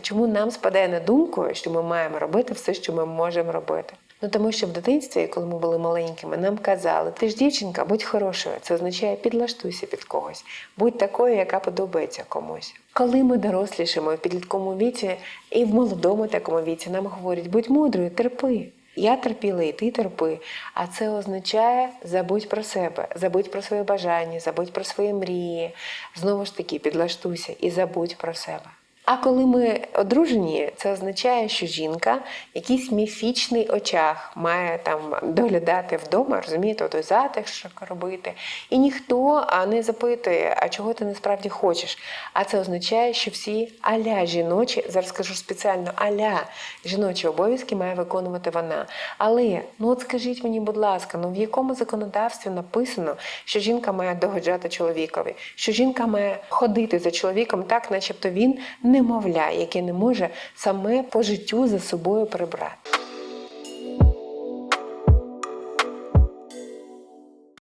Чому нам спадає на думку, що ми маємо робити все, що ми можемо робити? Ну тому що в дитинстві, коли ми були маленькими, нам казали, ти ж дівчинка, будь хорошою. Це означає підлаштуйся під когось, будь такою, яка подобається комусь. Коли ми дорослішимо в підлітковому віці і в молодому такому віці, нам говорять, будь мудрою, терпи. Я терпіла, і ти терпи. А це означає забудь про себе, забудь про свої бажання, забудь про свої мрії. Знову ж таки, підлаштуйся і забудь про себе. А коли ми одружені, це означає, що жінка якийсь міфічний очах має там доглядати вдома, розумієте, той затишок робити. І ніхто не запитує, а чого ти насправді хочеш. А це означає, що всі аля жіночі, зараз скажу спеціально аля жіночі обов'язки має виконувати вона. Але ну от скажіть мені, будь ласка, ну в якому законодавстві написано, що жінка має догоджати чоловікові, що жінка має ходити за чоловіком так, начебто він немовля, яке не може саме по життю за собою прибрати.